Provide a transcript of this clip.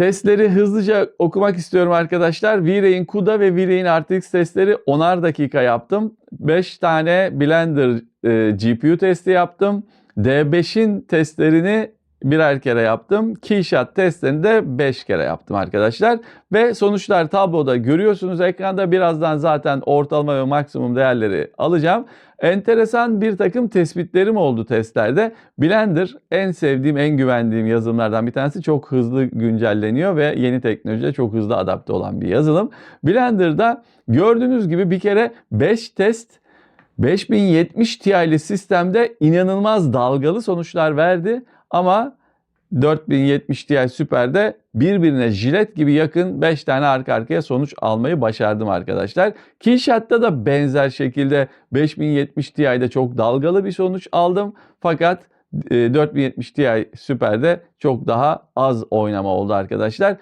Testleri hızlıca okumak istiyorum arkadaşlar. V-Ray'in CUDA ve V-Ray'in RTX testleri 10'ar dakika yaptım. 5 tane Blender e, GPU testi yaptım. D5'in testlerini birer kere yaptım. Keyshot testlerini de 5 kere yaptım arkadaşlar. Ve sonuçlar tabloda görüyorsunuz ekranda. Birazdan zaten ortalama ve maksimum değerleri alacağım. Enteresan bir takım tespitlerim oldu testlerde. Blender en sevdiğim, en güvendiğim yazılımlardan bir tanesi. Çok hızlı güncelleniyor ve yeni teknolojiye çok hızlı adapte olan bir yazılım. Blender'da gördüğünüz gibi bir kere 5 test 5070 Ti'li sistemde inanılmaz dalgalı sonuçlar verdi ama 4070 Ti Super'de birbirine jilet gibi yakın 5 tane arka arkaya sonuç almayı başardım arkadaşlar. Keyshot'ta da benzer şekilde 5070 Ti'de çok dalgalı bir sonuç aldım. Fakat e, 4070 Ti Super'de çok daha az oynama oldu arkadaşlar.